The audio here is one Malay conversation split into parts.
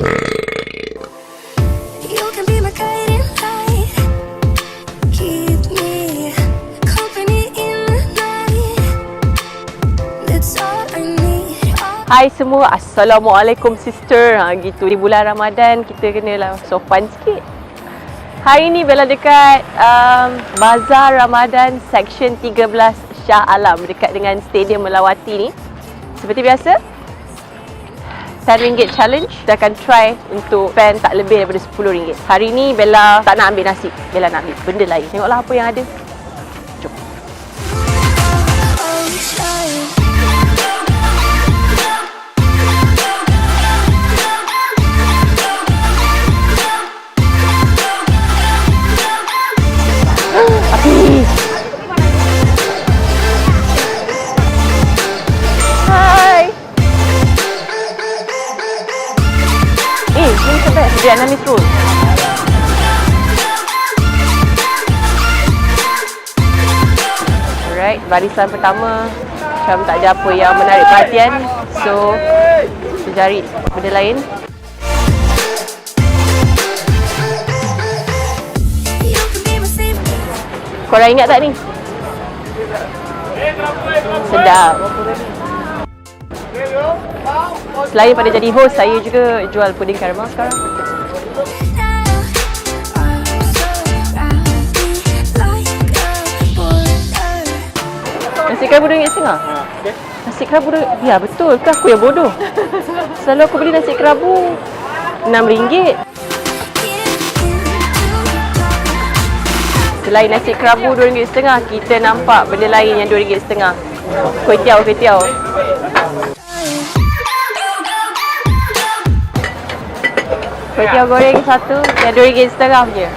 Hai semua, Assalamualaikum sister. Ha, gitu di bulan Ramadan kita kenalah sopan sikit. Hari ni Bella dekat um, Bazar Ramadan Section 13 Shah Alam dekat dengan Stadium Melawati ni. Seperti biasa, RM10 challenge. Kita akan try untuk spend tak lebih daripada RM10. Hari ni Bella tak nak ambil nasi. Bella nak ambil benda lain. Tengoklah apa yang ada. Vietnamese roll. Alright, barisan pertama macam tak ada apa yang menarik perhatian. So, kita cari benda lain. Korang ingat tak ni? Sedap. Selain pada jadi host, saya juga jual puding karamel sekarang. Nasi kerabu RM2.5? Nasi kerabu RM2.5? Ya betul ke aku yang bodoh? Selalu aku beli nasi kerabu RM6. Selain nasi kerabu RM2.5, kita nampak benda lain yang RM2.5. Kuih tiaw, kuih tiaw. Kuih tiaw goreng satu yang RM2.5 punya.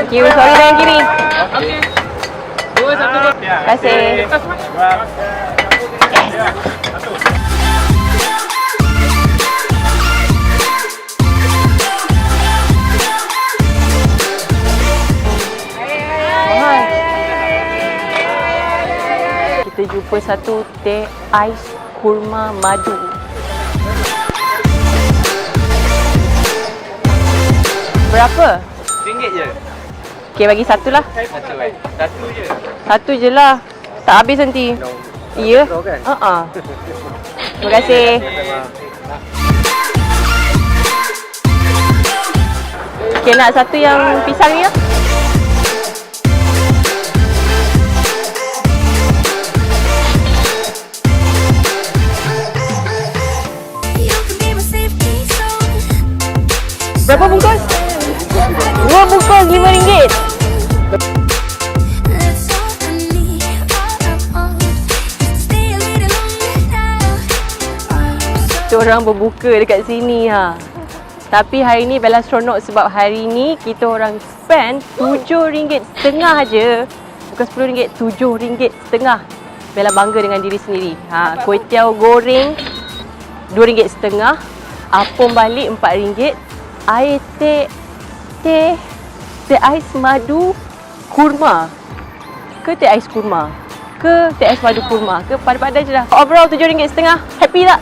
Thank you. Sorry dengan kiri. Terima kasih. Mahal. Kita jumpa satu teh ais kurma madu. Berapa? Ringgit je. Okey, bagi satu lah. Satu eh. Satu je. Satu je lah. Tak habis nanti. Ya? kan? Ha ah. Terima kasih. Okey, nak satu yang pisang ni lah. Stay a little longer now. Arms Kita orang berbuka dekat sini ha. Tapi hari ni Bella seronok sebab hari ni kita orang spend RM7.5 je. Bukan RM10, RM7.5. Bella bangga dengan diri sendiri. Ha, kuih tiaw goreng RM2.5. Apom balik RM4. Air teh teh teh ais madu kurma. Ke teh ais kurma? Ke teh ais madu kurma? Ke pada-pada je lah. Overall RM7.5. Happy tak?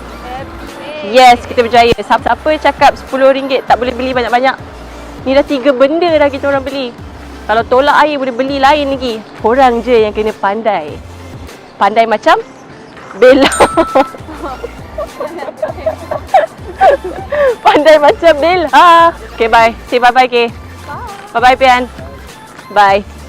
Yes, kita berjaya. Siapa cakap RM10 tak boleh beli banyak-banyak? Ni dah tiga benda dah kita orang beli. Kalau tolak air boleh beli lain lagi. Korang je yang kena pandai. Pandai macam Bella. pandai macam Bella. Okay, bye. Say bye-bye, okay? Bye. Bye-bye, Pian. Bye.